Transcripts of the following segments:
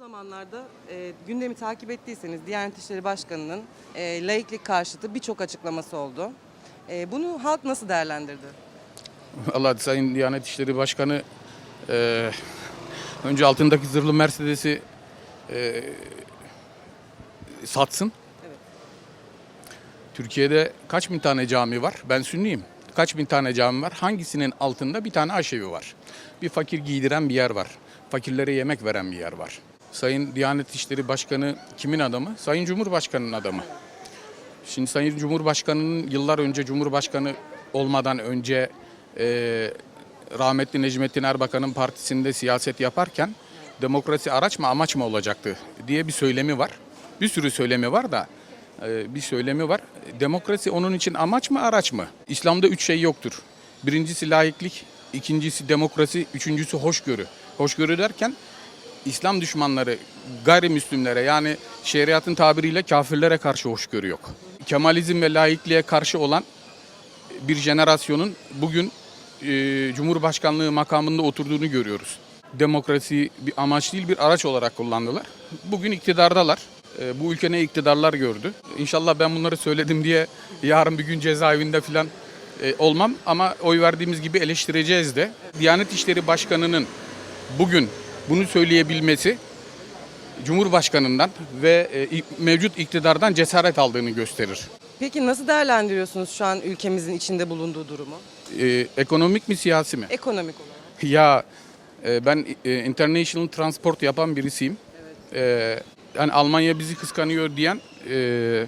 zamanlarda e, gündemi takip ettiyseniz Diyanet İşleri Başkanı'nın e, laiklik karşıtı birçok açıklaması oldu. E, bunu halk nasıl değerlendirdi? Allah Sayın Diyanet İşleri Başkanı e, önce altındaki zırhlı Mercedes'i e, satsın. Evet. Türkiye'de kaç bin tane cami var? Ben Sünniyim. Kaç bin tane cami var? Hangisinin altında bir tane aşevi var? Bir fakir giydiren bir yer var. Fakirlere yemek veren bir yer var. Sayın Diyanet İşleri Başkanı kimin adamı? Sayın Cumhurbaşkanı'nın adamı. Şimdi Sayın Cumhurbaşkanı'nın yıllar önce Cumhurbaşkanı olmadan önce e, rahmetli Necmettin Erbakan'ın partisinde siyaset yaparken demokrasi araç mı amaç mı olacaktı diye bir söylemi var. Bir sürü söylemi var da e, bir söylemi var. Demokrasi onun için amaç mı araç mı? İslam'da üç şey yoktur. Birincisi laiklik, ikincisi demokrasi, üçüncüsü hoşgörü. Hoşgörü derken İslam düşmanları gayrimüslimlere yani şeriatın tabiriyle kafirlere karşı hoşgörü yok. Kemalizm ve laikliğe karşı olan bir jenerasyonun bugün e, Cumhurbaşkanlığı makamında oturduğunu görüyoruz. Demokrasi bir amaç değil bir araç olarak kullandılar. Bugün iktidardalar. E, bu ülke ne iktidarlar gördü. İnşallah ben bunları söyledim diye yarın bir gün cezaevinde falan e, olmam ama oy verdiğimiz gibi eleştireceğiz de. Diyanet İşleri Başkanı'nın bugün bunu söyleyebilmesi Cumhurbaşkanından ve e, mevcut iktidardan cesaret aldığını gösterir. Peki nasıl değerlendiriyorsunuz şu an ülkemizin içinde bulunduğu durumu? E, ekonomik mi siyasi mi? Ekonomik olarak. Ya e, ben e, international transport yapan birisiyim. E, yani Almanya bizi kıskanıyor diyen e,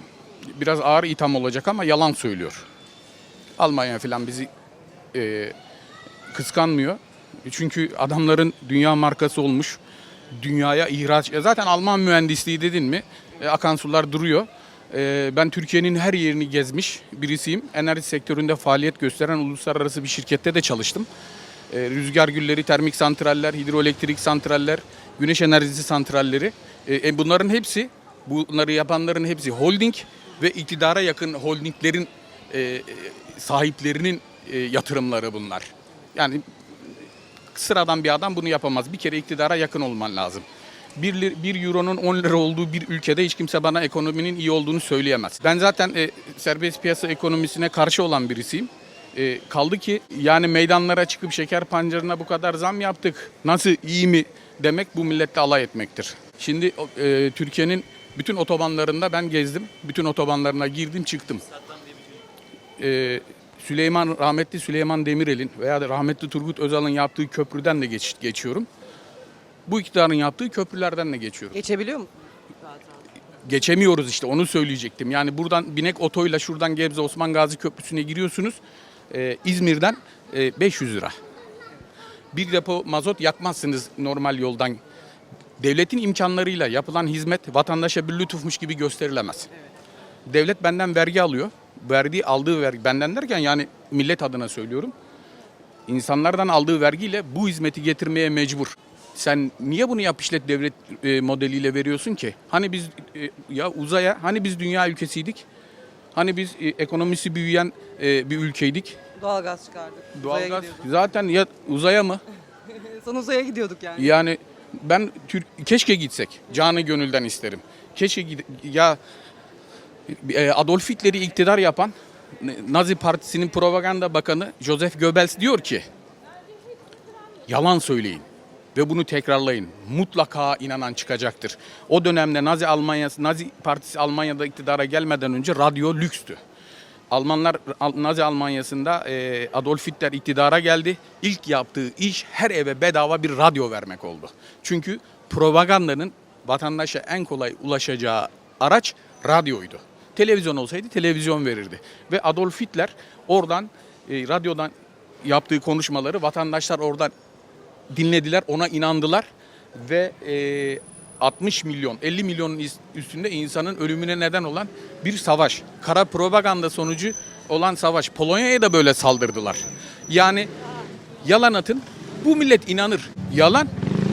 biraz ağır itham olacak ama yalan söylüyor. Almanya falan bizi e, kıskanmıyor. Çünkü adamların dünya markası olmuş. Dünyaya ihraç. E, zaten Alman mühendisliği dedin mi e, akan sular duruyor. E, ben Türkiye'nin her yerini gezmiş birisiyim. Enerji sektöründe faaliyet gösteren uluslararası bir şirkette de çalıştım. E, rüzgar gülleri, termik santraller, hidroelektrik santraller, güneş enerjisi santralleri. E, e, bunların hepsi, bunları yapanların hepsi holding ve iktidara yakın holdinglerin e, e, sahiplerinin e, yatırımları bunlar. Yani sıradan bir adam bunu yapamaz. Bir kere iktidara yakın olman lazım. 1, lir- bir euronun 10 lira olduğu bir ülkede hiç kimse bana ekonominin iyi olduğunu söyleyemez. Ben zaten e, serbest piyasa ekonomisine karşı olan birisiyim. E, kaldı ki yani meydanlara çıkıp şeker pancarına bu kadar zam yaptık. Nasıl iyi mi demek bu millette alay etmektir. Şimdi e, Türkiye'nin bütün otobanlarında ben gezdim. Bütün otobanlarına girdim çıktım. E, Süleyman rahmetli Süleyman Demirel'in veya da rahmetli Turgut Özal'ın yaptığı köprüden de geç, geçiyorum. Bu iktidarın yaptığı köprülerden de geçiyorum. Geçebiliyor mu? Geçemiyoruz işte onu söyleyecektim. Yani buradan binek otoyla şuradan Gebze Osman Gazi Köprüsü'ne giriyorsunuz. Ee, İzmir'den e, 500 lira. Bir depo mazot yakmazsınız normal yoldan. Devletin imkanlarıyla yapılan hizmet vatandaşa bir lütufmuş gibi gösterilemez. Devlet benden vergi alıyor. Verdiği aldığı vergi benden derken yani millet adına söylüyorum. İnsanlardan aldığı vergiyle bu hizmeti getirmeye mecbur. Sen niye bunu yap işlet devlet e, modeliyle veriyorsun ki? Hani biz e, ya uzaya hani biz dünya ülkesiydik? Hani biz e, ekonomisi büyüyen e, bir ülkeydik? Doğalgaz çıkardık. Uzaya Doğalgaz gidiyorduk. zaten ya uzaya mı? Son uzaya gidiyorduk yani. Yani ben Türk keşke gitsek. Canı gönülden isterim. Keşke gid- ya Adolf Hitler'i iktidar yapan Nazi Partisi'nin propaganda bakanı Joseph Goebbels diyor ki yalan söyleyin ve bunu tekrarlayın. Mutlaka inanan çıkacaktır. O dönemde Nazi Almanyası, Nazi Partisi Almanya'da iktidara gelmeden önce radyo lükstü. Almanlar Al- Nazi Almanyası'nda e, Adolf Hitler iktidara geldi. İlk yaptığı iş her eve bedava bir radyo vermek oldu. Çünkü propagandanın vatandaşa en kolay ulaşacağı araç radyoydu. Televizyon olsaydı televizyon verirdi. Ve Adolf Hitler oradan e, radyodan yaptığı konuşmaları vatandaşlar oradan dinlediler, ona inandılar ve e, 60 milyon, 50 milyonun üstünde insanın ölümüne neden olan bir savaş. Kara propaganda sonucu olan savaş. Polonya'ya da böyle saldırdılar. Yani yalan atın, bu millet inanır. Yalan,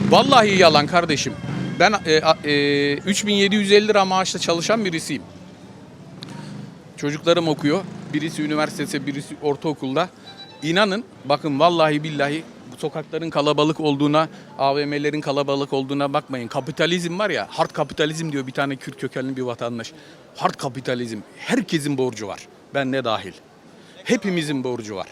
vallahi yalan kardeşim. Ben e, e, 3750 lira maaşla çalışan birisiyim. Çocuklarım okuyor. Birisi üniversitede, birisi ortaokulda. İnanın bakın vallahi billahi sokakların kalabalık olduğuna, AVM'lerin kalabalık olduğuna bakmayın. Kapitalizm var ya, hard kapitalizm diyor bir tane Kürt kökenli bir vatandaş. Hard kapitalizm. Herkesin borcu var. Ben de dahil. Hepimizin borcu var.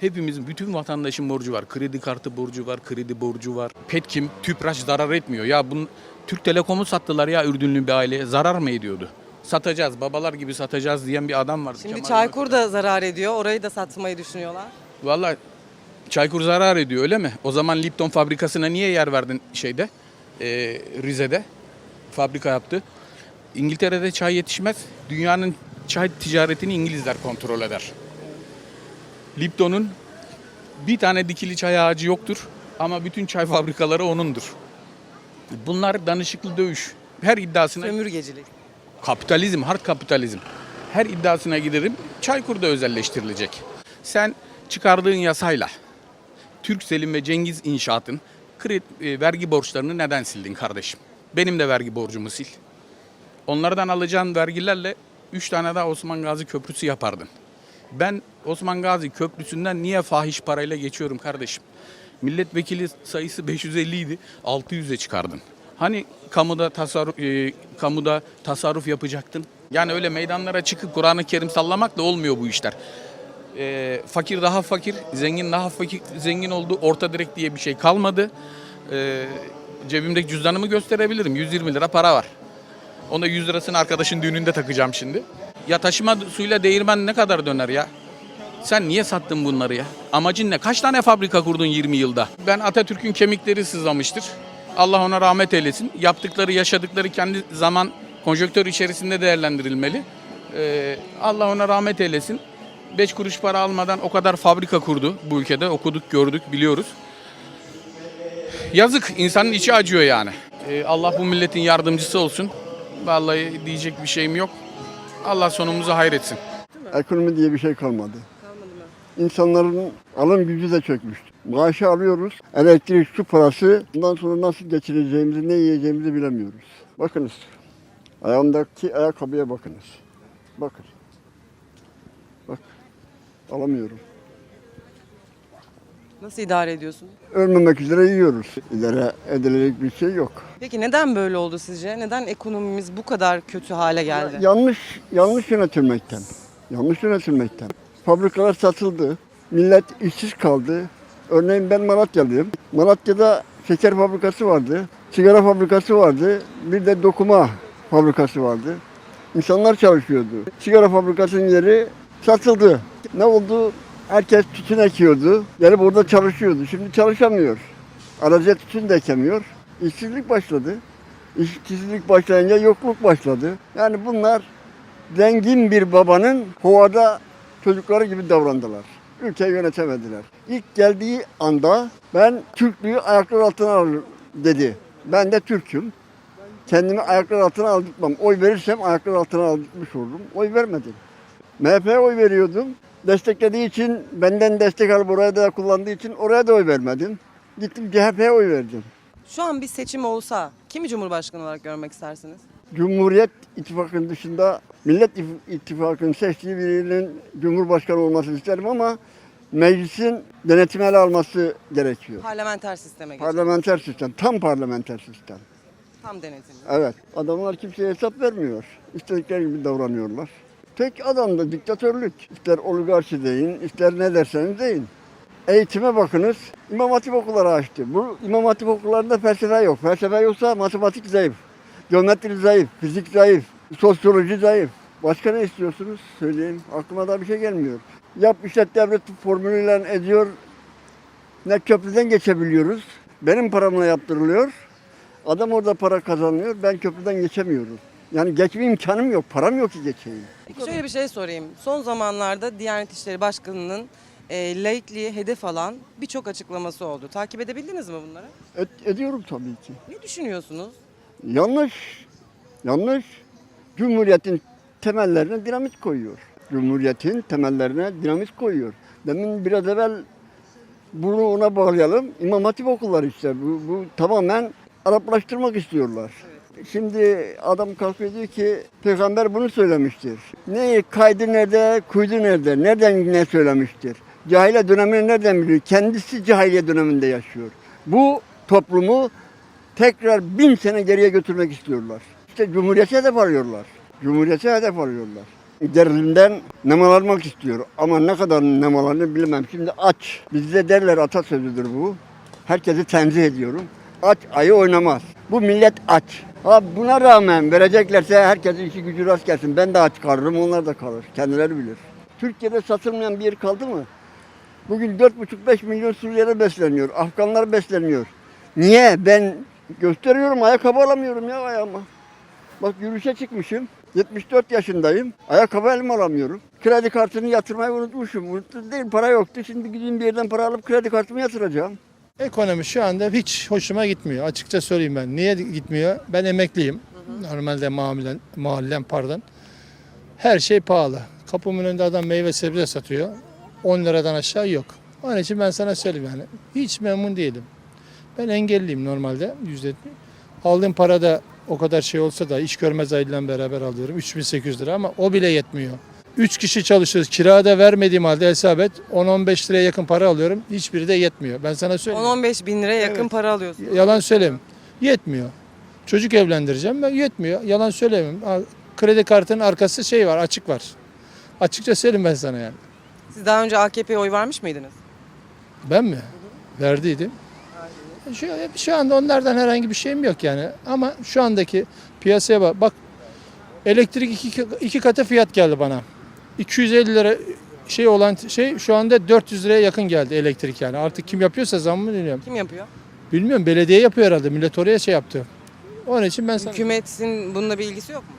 Hepimizin, bütün vatandaşın borcu var. Kredi kartı borcu var, kredi borcu var. Petkim, Tüpraş zarar etmiyor. Ya bunun Türk Telekom'u sattılar ya Ürdünlü bir aileye. Zarar mı ediyordu? Satacağız, babalar gibi satacağız diyen bir adam vardı. Şimdi Kemal Çaykur da zarar ediyor. Orayı da satmayı düşünüyorlar. Vallahi Çaykur zarar ediyor öyle mi? O zaman Lipton fabrikasına niye yer verdin şeyde? Ee, Rize'de fabrika yaptı. İngiltere'de çay yetişmez. Dünyanın çay ticaretini İngilizler kontrol eder. Lipton'un bir tane dikili çay ağacı yoktur ama bütün çay fabrikaları onundur. Bunlar danışıklı dövüş. Her iddiasına Sömürgecilik. Kapitalizm, hard kapitalizm. Her iddiasına giderim. Çaykur da özelleştirilecek. Sen çıkardığın yasayla Türksel'in ve Cengiz İnşaat'ın kredi, e, vergi borçlarını neden sildin kardeşim? Benim de vergi borcumu sil. Onlardan alacağın vergilerle 3 tane daha Osman Gazi Köprüsü yapardın. Ben Osman Gazi Köprüsü'nden niye fahiş parayla geçiyorum kardeşim? Milletvekili sayısı 550 idi, 600'e çıkardın. Hani kamuda tasarruf, e, kamuda tasarruf yapacaktın? Yani öyle meydanlara çıkıp Kur'an-ı Kerim sallamakla olmuyor bu işler. E, fakir daha fakir, zengin daha fakir, zengin oldu. Orta direk diye bir şey kalmadı. E, cebimdeki cüzdanımı gösterebilirim. 120 lira para var. Onda 100 lirasını arkadaşın düğününde takacağım şimdi. Ya taşıma suyla değirmen ne kadar döner ya? Sen niye sattın bunları ya? Amacın ne? Kaç tane fabrika kurdun 20 yılda? Ben Atatürk'ün kemikleri sızlamıştır. Allah ona rahmet eylesin. Yaptıkları, yaşadıkları kendi zaman konjöktör içerisinde değerlendirilmeli. Ee, Allah ona rahmet eylesin. 5 kuruş para almadan o kadar fabrika kurdu bu ülkede. Okuduk, gördük, biliyoruz. Yazık, insanın içi acıyor yani. Ee, Allah bu milletin yardımcısı olsun. Vallahi diyecek bir şeyim yok. Allah sonumuzu hayretsin. Ekonomi diye bir şey kalmadı. İnsanların alım gücü de çökmüştü. Maaşı alıyoruz, elektrik, su parası. Bundan sonra nasıl geçireceğimizi, ne yiyeceğimizi bilemiyoruz. Bakınız, ayağımdaki ayakkabıya bakınız. Bakın. Bak, alamıyorum. Nasıl idare ediyorsunuz? Ölmemek üzere yiyoruz. İdare edilecek bir şey yok. Peki neden böyle oldu sizce? Neden ekonomimiz bu kadar kötü hale geldi? Yanlış, yanlış yönetilmekten. Yanlış yönetilmekten. Fabrikalar satıldı. Millet işsiz kaldı. Örneğin ben Malatyalıyım. Malatya'da şeker fabrikası vardı. Sigara fabrikası vardı. Bir de dokuma fabrikası vardı. İnsanlar çalışıyordu. Sigara fabrikasının yeri satıldı. Ne oldu? Herkes tütün ekiyordu. Gelip orada çalışıyordu. Şimdi çalışamıyor. Araca tütün de ekemiyor. İşsizlik başladı. İşsizlik başlayınca yokluk başladı. Yani bunlar zengin bir babanın hovada çocukları gibi davrandılar. Ülkeyi yönetemediler. İlk geldiği anda ben Türklüğü ayaklar altına alır dedi. Ben de Türk'üm. Kendimi ayaklar altına aldırtmam. Oy verirsem ayaklar altına aldırtmış olurum. Oy vermedim. MHP'ye oy veriyordum. Desteklediği için, benden destek alıp oraya da kullandığı için oraya da oy vermedim. Gittim CHP'ye oy verdim. Şu an bir seçim olsa kimi Cumhurbaşkanı olarak görmek istersiniz? Cumhuriyet İttifakı'nın dışında Millet İf- İttifakı'nın seçtiği birinin Cumhurbaşkanı olmasını isterim ama meclisin denetim ele alması gerekiyor. Parlamenter sisteme geçiyor. Parlamenter sistem, tam parlamenter sistem. Tam denetimli. Evet, adamlar kimseye hesap vermiyor. İstedikleri gibi davranıyorlar. Tek adamda diktatörlük. İster oligarşi deyin, ister ne derseniz deyin. Eğitime bakınız, İmam Hatip okulları açtı. Bu İmam Hatip okullarında felsefe yok. Felsefe yoksa matematik zayıf, geometri zayıf, fizik zayıf, sosyoloji zayıf. Başka ne istiyorsunuz? Söyleyeyim. Aklıma da bir şey gelmiyor. Yap işlet devlet formülüyle ediyor. Ne köprüden geçebiliyoruz. Benim paramla yaptırılıyor. Adam orada para kazanıyor. Ben köprüden geçemiyorum. Yani geçme imkanım yok. Param yok ki geçeyim. Peki şöyle bir şey sorayım. Son zamanlarda Diyanet İşleri Başkanı'nın e, laikliği hedef alan birçok açıklaması oldu. Takip edebildiniz mi bunları? Et- ediyorum tabii ki. Ne düşünüyorsunuz? Yanlış. Yanlış. Cumhuriyetin temellerine dinamit koyuyor. Cumhuriyetin temellerine dinamit koyuyor. Demin biraz evvel bunu ona bağlayalım. İmam Hatip okulları işte. Bu, bu tamamen Araplaştırmak istiyorlar. Şimdi adam kalkıyor diyor ki peygamber bunu söylemiştir. Ne kaydı nerede, kuydu nerede, nereden ne söylemiştir? cahiliye dönemini nereden biliyor? Kendisi cahiliye döneminde yaşıyor. Bu toplumu tekrar bin sene geriye götürmek istiyorlar. İşte Cumhuriyet'e hedef arıyorlar. Cumhuriyet'e hedef arıyorlar. Derinden nemalanmak istiyor. Ama ne kadar nemalarını bilmem. Şimdi aç. Bizde derler atasözüdür bu. Herkesi tenzih ediyorum. Aç ayı oynamaz. Bu millet aç. Ha buna rağmen vereceklerse herkesin işi gücü rast gelsin. Ben de aç kalırım, onlar da kalır. Kendileri bilir. Türkiye'de satılmayan bir yer kaldı mı? Bugün 4,5-5 milyon Suriyeli besleniyor. Afganlar besleniyor. Niye? Ben gösteriyorum ayakkabı alamıyorum ya ayağıma. Bak yürüyüşe çıkmışım. 74 yaşındayım. Ayakkabı elime alamıyorum. Kredi kartını yatırmayı unutmuşum. Unuttum değil para yoktu. Şimdi gideyim bir yerden para alıp kredi kartımı yatıracağım. Ekonomi şu anda hiç hoşuma gitmiyor. Açıkça söyleyeyim ben. Niye gitmiyor? Ben emekliyim. Normalde mahallen, mahallem pardon. Her şey pahalı. Kapımın önünde adam meyve sebze satıyor. 10 liradan aşağı yok. Onun için ben sana söyleyeyim yani. Hiç memnun değilim. Ben engelliyim normalde. Yüzde Aldığım para da o kadar şey olsa da iş görmez ailem beraber alıyorum. 3800 lira ama o bile yetmiyor. 3 kişi çalışıyoruz. Kirada vermediğim halde hesap et 10-15 liraya yakın para alıyorum. Hiçbiri de yetmiyor. Ben sana söyleyeyim. 10-15 bin liraya yakın Evet. para alıyorsun. Yalan söyleyeyim. Yetmiyor. Çocuk evlendireceğim ben yetmiyor. Yalan söyleyemem. Ha, Kredi kartının arkası şey var, açık var. Açıkça söyleyeyim ben sana yani. Siz daha önce AKP'ye oy vermiş miydiniz? Ben mi? Verdiydim. Şu, şu anda onlardan herhangi bir şeyim yok yani. Ama şu andaki piyasaya bak. Bak elektrik iki, iki katı fiyat geldi bana. 250 lira şey olan şey şu anda 400 liraya yakın geldi elektrik yani. Artık kim yapıyorsa zam mı bilmiyorum. Kim yapıyor? Bilmiyorum belediye yapıyor herhalde. Millet oraya şey yaptı. Onun için ben sana... Hükümetin bununla bir ilgisi yok mu?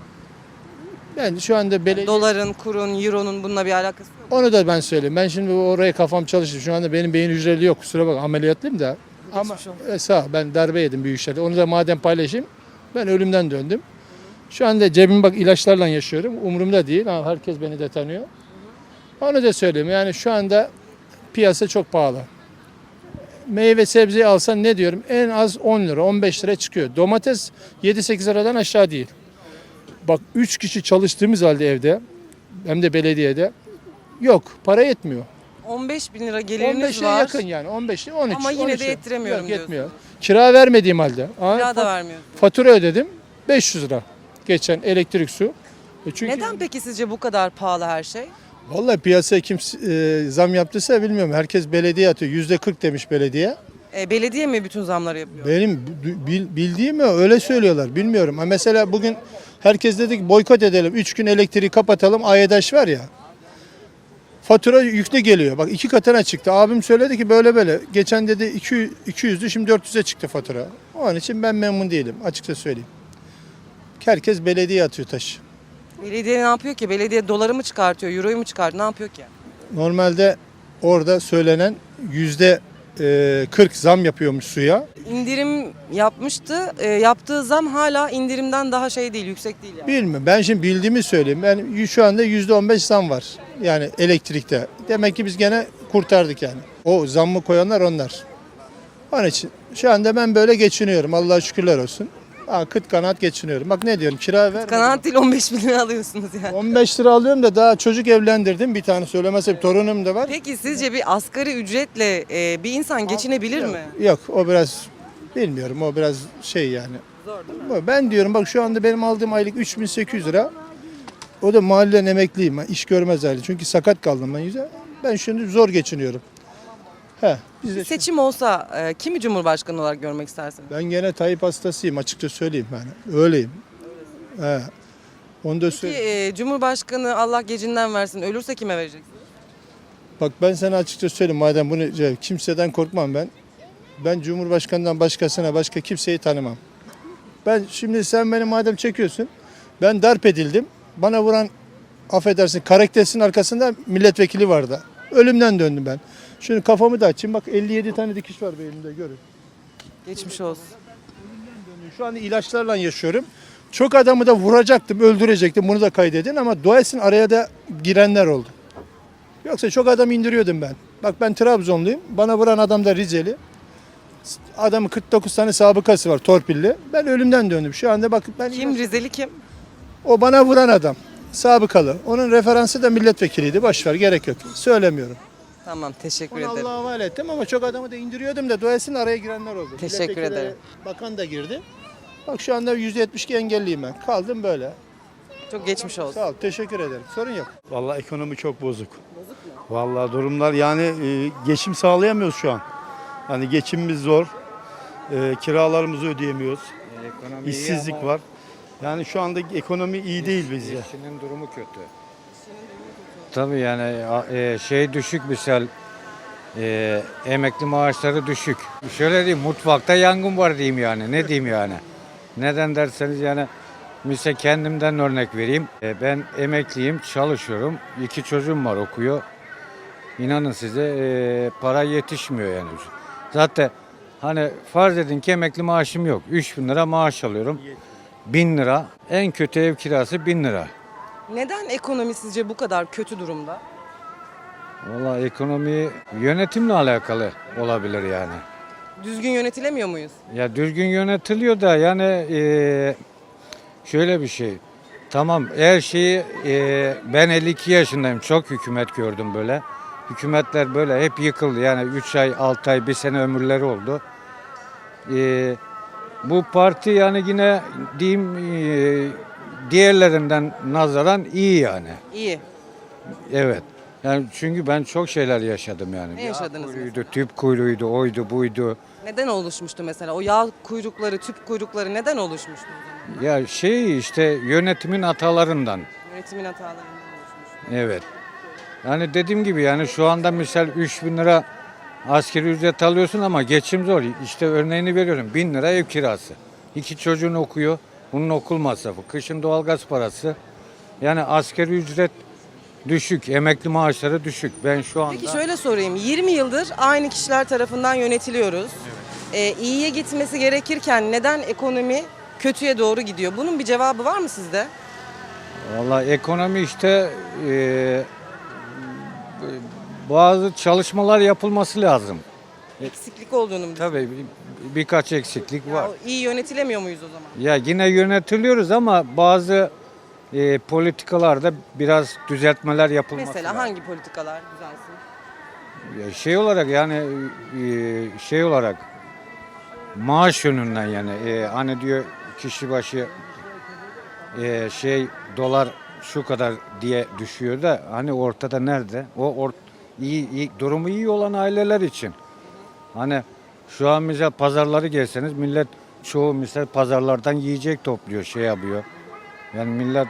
Ben şu anda belediye... Doların, kurun, euronun bununla bir alakası yok mu? Onu da ben söyleyeyim. Ben şimdi oraya kafam çalıştı. Şu anda benim beyin hücreli yok. Kusura bak ameliyatlıyım da. Ama e, sağ ben darbe yedim büyük şeyde. Onu da madem paylaşayım. Ben ölümden döndüm. Şu anda cebim bak ilaçlarla yaşıyorum. Umurumda değil. Ha, herkes beni de tanıyor. Onu da söyleyeyim. Yani şu anda piyasa çok pahalı. Meyve sebzeyi alsan ne diyorum? En az 10 lira, 15 lira çıkıyor. Domates 7-8 liradan aşağı değil. Bak 3 kişi çalıştığımız halde evde hem de belediyede yok para yetmiyor. 15 bin lira geliriniz 15'e var. yakın yani 15 13. Ama yine de 13. yettiremiyorum Yok, yetmiyor. diyorsun. Kira vermediğim halde. Aa, Kira da fa- vermiyorsun. Fatura ödedim 500 lira. Geçen elektrik su. E çünkü Neden peki sizce bu kadar pahalı her şey? Vallahi piyasaya kim e, zam yaptıysa bilmiyorum. Herkes belediye atıyor. Yüzde 40 demiş belediye. E, belediye mi bütün zamları yapıyor? Benim bil- bildiğim o öyle söylüyorlar. Bilmiyorum. Ha mesela bugün herkes dedi ki boykot edelim. 3 gün elektriği kapatalım. AEDAŞ var ya. Fatura yüklü geliyor. Bak iki katına çıktı. Abim söyledi ki böyle böyle. Geçen dedi 200 200'dü şimdi 400'e çıktı fatura. Onun için ben memnun değilim. Açıkça söyleyeyim. Herkes belediye atıyor taşı. Belediye ne yapıyor ki? Belediye doları mı çıkartıyor, euroyu mu çıkartıyor? Ne yapıyor ki? Normalde orada söylenen yüzde e, 40 zam yapıyormuş suya. İndirim yapmıştı. E, yaptığı zam hala indirimden daha şey değil, yüksek değil yani. Bilmiyorum. Ben şimdi bildiğimi söyleyeyim. Ben şu anda yüzde 15 zam var. Yani elektrikte. Demek ki biz gene kurtardık yani. O zammı koyanlar onlar. Onun için şu anda ben böyle geçiniyorum. Allah'a şükürler olsun. Ha, kıt kanaat geçiniyorum. Bak ne diyorum kira ver. Kanaat değil 15 bin lira alıyorsunuz yani. 15 lira alıyorum da daha çocuk evlendirdim. Bir tane söylemezse bir torunum da var. Peki sizce bir asgari ücretle e, bir insan geçinebilir mi? Yok o biraz bilmiyorum o biraz şey yani. Zor değil mi? Ben diyorum bak şu anda benim aldığım aylık 3800 lira. O da mahallen emekliyim. Ben iş görmez hali. Çünkü sakat kaldım ben yüze. Ben şimdi zor geçiniyorum. He, biz de Seçim olsa e, kimi Cumhurbaşkanı olarak görmek istersiniz? ben gene Tayyip hastasıyım açıkça söyleyeyim yani. Öyleyim. He. Onu da Peki söyleyeyim. e, Cumhurbaşkanı Allah gecinden versin ölürse kime vereceksiniz? Bak ben sana açıkça söyleyeyim madem bunu kimseden korkmam ben. Ben Cumhurbaşkanından başkasına başka kimseyi tanımam. Ben şimdi sen beni madem çekiyorsun. Ben darp edildim. Bana vuran affedersin karaktersin arkasında milletvekili vardı. Ölümden döndüm ben. Şimdi kafamı da açayım. Bak 57 tane dikiş var beynimde görün. Geçmiş olsun. Şu anda ilaçlarla yaşıyorum. Çok adamı da vuracaktım, öldürecektim. Bunu da kaydedin ama etsin araya da girenler oldu. Yoksa çok adam indiriyordum ben. Bak ben Trabzonluyum. Bana vuran adam da Rizeli. Adamın 49 tane sabıkası var torpilli. Ben ölümden döndüm. Şu anda bak ben Kim Rizeli kim? O bana vuran adam sabıkalı. Onun referansı da milletvekiliydi. Boş ver gerek yok. Söylemiyorum. Tamam teşekkür Onu ederim. Allah'a havale ettim ama çok adamı da indiriyordum da doyasın araya girenler oldu. Teşekkür Milletvekili ederim. Bakan da girdi. Bak şu anda %72 engelliyim ben. Kaldım böyle. Çok geçmiş olsun. Sağ ol. Teşekkür ederim. Sorun yok. Vallahi ekonomi çok bozuk. Bozuk mu? Vallahi durumlar yani e, geçim sağlayamıyoruz şu an. Hani geçimimiz zor. E, kiralarımızı ödeyemiyoruz. Ekonomi İşsizlik var. Yani şu anda ekonomi iyi değil bizde. işçinin durumu kötü. Tabii yani e, şey düşük misal e, emekli maaşları düşük. Şöyle diyeyim mutfakta yangın var diyeyim yani ne diyeyim yani. Neden derseniz yani misal kendimden örnek vereyim. E, ben emekliyim çalışıyorum. İki çocuğum var okuyor. İnanın size e, para yetişmiyor yani. Zaten hani farz edin ki emekli maaşım yok. 3000 lira maaş alıyorum. 1000 lira. En kötü ev kirası 1000 lira. Neden ekonomi sizce bu kadar kötü durumda? Valla ekonomi yönetimle alakalı olabilir yani. Düzgün yönetilemiyor muyuz? Ya düzgün yönetiliyor da yani eee, şöyle bir şey. Tamam her şeyi eee, ben 52 yaşındayım çok hükümet gördüm böyle. Hükümetler böyle hep yıkıldı yani 3 ay 6 ay 1 sene ömürleri oldu. Eee, bu parti yani yine diyeyim eee, diğerlerinden nazaran iyi yani. İyi. Evet. Yani çünkü ben çok şeyler yaşadım yani. Ne yaşadınız kuyruğuydu, tüp kuyruğuydu, oydu, buydu. Neden oluşmuştu mesela? O yağ kuyrukları, tüp kuyrukları neden oluşmuştu? Ya şey işte yönetimin hatalarından. Yönetimin hatalarından oluşmuş. Evet. Yani dediğim gibi yani şu anda misal 3000 lira askeri ücret alıyorsun ama geçim zor. İşte örneğini veriyorum. 1000 lira ev kirası. İki çocuğun okuyor. Bunun okul masrafı. Kışın doğalgaz parası. Yani askeri ücret düşük. Emekli maaşları düşük. Ben şu anda... Peki şöyle sorayım. 20 yıldır aynı kişiler tarafından yönetiliyoruz. Ee, iyiye gitmesi gerekirken neden ekonomi kötüye doğru gidiyor? Bunun bir cevabı var mı sizde? Vallahi ekonomi işte eee, bazı çalışmalar yapılması lazım. Eksiklik olduğunu mu Tabii bir- birkaç eksiklik var. o iyi yönetilemiyor muyuz o zaman? Ya yine yönetiliyoruz ama bazı eee politikalarda biraz düzeltmeler yapılması Mesela lazım. hangi politikalar düzelsin? Ya şey olarak yani eee, şey olarak maaş yönünden yani eee, hani diyor kişi başı eee, şey dolar şu kadar diye düşüyor da hani ortada nerede? O ort iyi, iyi durumu iyi olan aileler için. Hani şu an mesela pazarları gelseniz millet çoğu mesela pazarlardan yiyecek topluyor şey yapıyor. Yani millet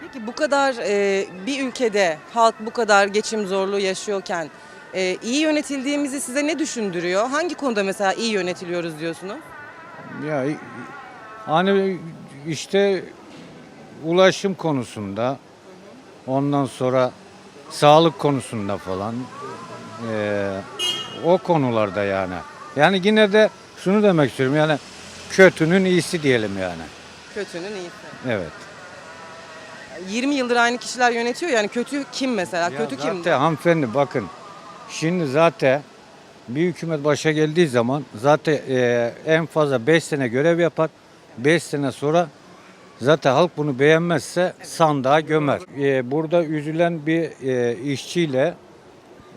Peki bu kadar e, bir ülkede halk bu kadar geçim zorluğu yaşıyorken e, iyi yönetildiğimizi size ne düşündürüyor? Hangi konuda mesela iyi yönetiliyoruz diyorsunuz? Ya hani işte ulaşım konusunda ondan sonra sağlık konusunda falan eee, o konularda yani. Yani yine de şunu demek istiyorum yani kötünün iyisi diyelim yani. Kötünün iyisi. Evet. 20 yıldır aynı kişiler yönetiyor yani kötü kim mesela? Ya kötü kim? zaten hanımefendi bakın şimdi zaten bir hükümet başa geldiği zaman zaten eee, en fazla 5 sene görev yapar. 5 sene sonra zaten halk bunu beğenmezse sandığa gömer. Eee, burada üzülen bir eee, işçiyle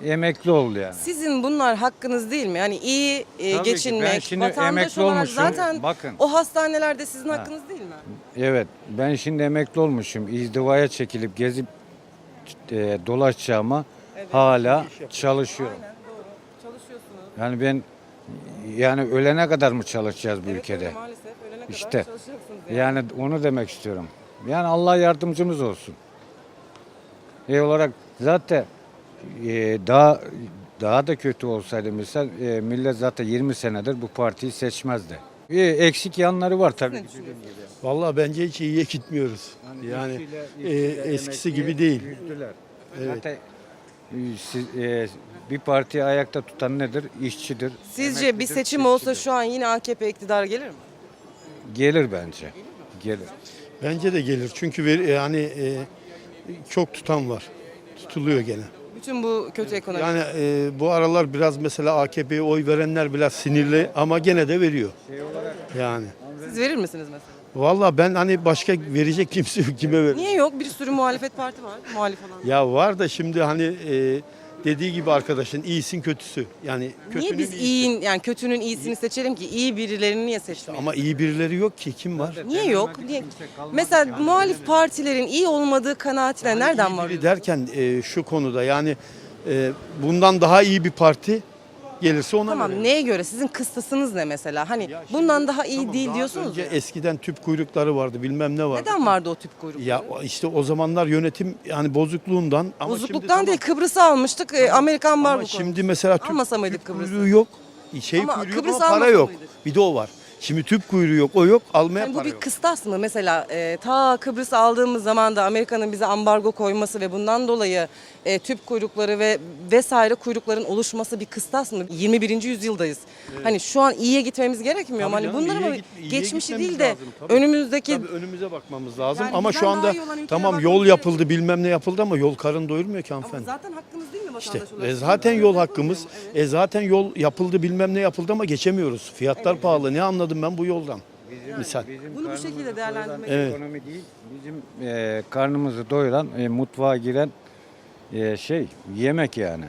emekli oldu yani. Sizin bunlar hakkınız değil mi? Yani iyi e, Tabii ki. Ben geçinmek, şimdi vatandaş emekli olarak olmuşum. zaten Bakın. o hastanelerde sizin hakkınız değil mi? Evet ben şimdi emekli olmuşum. İzdivaya çekilip gezip eee, dolaşacağıma hala çalışıyorum. Aynen doğru. Çalışıyorsunuz. Yani ben yani ölene kadar mı çalışacağız bu Evet, ülkede? öyle maalesef ölene kadar İşte. yani. Yani onu demek istiyorum. Yani Allah yardımcımız olsun. E olarak zaten e, daha daha da kötü olsaydı misal e, millet zaten 20 senedir bu partiyi seçmezdi. E, eksik yanları var tabii. Vallahi bence hiç iyiye gitmiyoruz. Yani e, eskisi gibi değil. Evet. Zaten e, siz- e, bir partiyi ayakta tutan nedir? İşçidir. Sizce bir seçim olsa çiftçidir. şu an yine AKP iktidar gelir mi? Gelir bence. Gelir. Bence de gelir. Çünkü ver, yani e, çok tutan var. Tutuluyor gene. Bütün bu kötü ekonomi. Yani e, bu aralar biraz mesela AKP'ye oy verenler biraz sinirli ama gene de veriyor. Yani. Siz verir misiniz mesela? Vallahi ben hani başka verecek kimse yok kime ver. Niye yok? Bir sürü muhalefet parti var. Muhalif olan. Ya var da şimdi hani e, dediği gibi arkadaşın iyisin kötüsü. Yani Niye kötünün biz iyisi. iyin yani kötünün iyisini seçelim ki iyi birilerini niye seçmeyelim? Ama iyi birileri yok ki kim var? Niye yok? Niye? Mesela muhalif partilerin iyi olmadığı kanaatine nereden var? biri derken e, şu konuda yani e, bundan daha iyi bir parti gelirse ona Tamam verelim. neye göre? Sizin kıstasınız ne mesela? Hani Ya şimdi- bundan daha iyi Tamam, değil daha diyorsunuz önce ya. eskiden tüp kuyrukları vardı bilmem ne vardı. Neden vardı o tip kuyruk? Ya o- işte o zamanlar yönetim yani bozukluğundan ama Bozukluktan şimdi değil Kıbrıs'ı almıştık. e, Amerikan Ama ambargo şimdi mesela tüp, Almasa mıydık tüp Kıbrıs'ı? kuyruğu yok. Şey Ama kuyruğu yok Kıbrıs ama para almasa yok. mıydık? Bir de o var. Şimdi tüp kuyruğu yok, o yok. Almaya Yani bu para bir yok. kıstas mı? Mesela e, ta Kıbrıs aldığımız zaman da Amerika'nın bize ambargo koyması ve bundan dolayı e, tüp kuyrukları ve vesaire kuyrukların oluşması bir kıstas mı? 21. yüzyıldayız. Hani şu an iyiye gitmemiz gerekmiyor mu? Hani canım, bunlar ama git- geçmişi değil de lazım, tabii. önümüzdeki Tabii önümüze bakmamız lazım Yani ama şu anda tamam yol yapıldı bilmem ne yapıldı ama yol karın doyurmuyor ki ama hanımefendi. zaten hakkımız değil mi İşte vatandaş e, olarak? zaten yol hakkımız. mu? Evet. E zaten yol yapıldı bilmem ne yapıldı ama geçemiyoruz. Fiyatlar pahalı. Ne anladım ben bu yoldan? Misal. Bizim Bunu bu şekilde değerlendirmek Evet. Ekonomi değil, bizim e, karnımızı doyuran, e, mutfağa giren e, şey, yemek yani.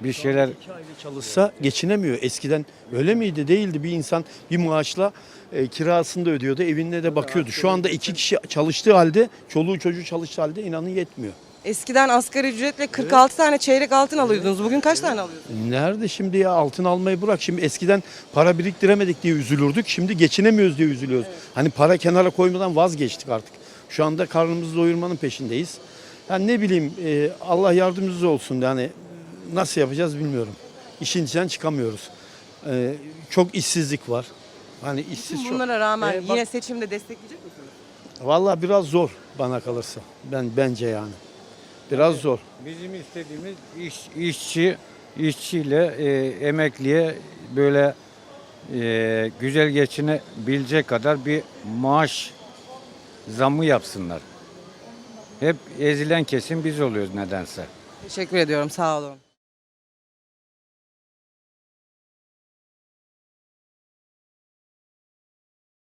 Bir şeyler İki aile çalışsa geçinemiyor. Eskiden öyle miydi? Değildi. Bir insan bir maaşla e, kirasını da ödüyordu. Evine de bakıyordu. Şu anda iki kişi çalıştığı halde, çoluğu çocuğu çalıştığı halde inanın yetmiyor. Eskiden asgari ücretle 46 tane çeyrek altın alıyordunuz. Bugün kaç tane alıyorsunuz? Nerede şimdi ya altın almayı bırak. Şimdi eskiden para biriktiremedik diye üzülürdük. Şimdi geçinemiyoruz diye üzülüyoruz. Hani para kenara koymadan vazgeçtik artık. Şu anda karnımızı doyurmanın peşindeyiz. Yani ne bileyim e, Allah yardımcımız olsun. Yani nasıl yapacağız bilmiyorum. İşin içinden çıkamıyoruz. E, çok işsizlik var. Hani işsiz çok. Bunlara rağmen E, bak- yine seçimde destekleyecek misiniz? Vallahi biraz zor bana kalırsa. Ben bence yani. Biraz zor. bizim istediğimiz iş, işçi, işçiyle e, emekliye böyle e, güzel geçinebilecek kadar bir maaş zamı yapsınlar. Hep ezilen kesim biz oluyoruz nedense. Teşekkür ediyorum. Sağ olun.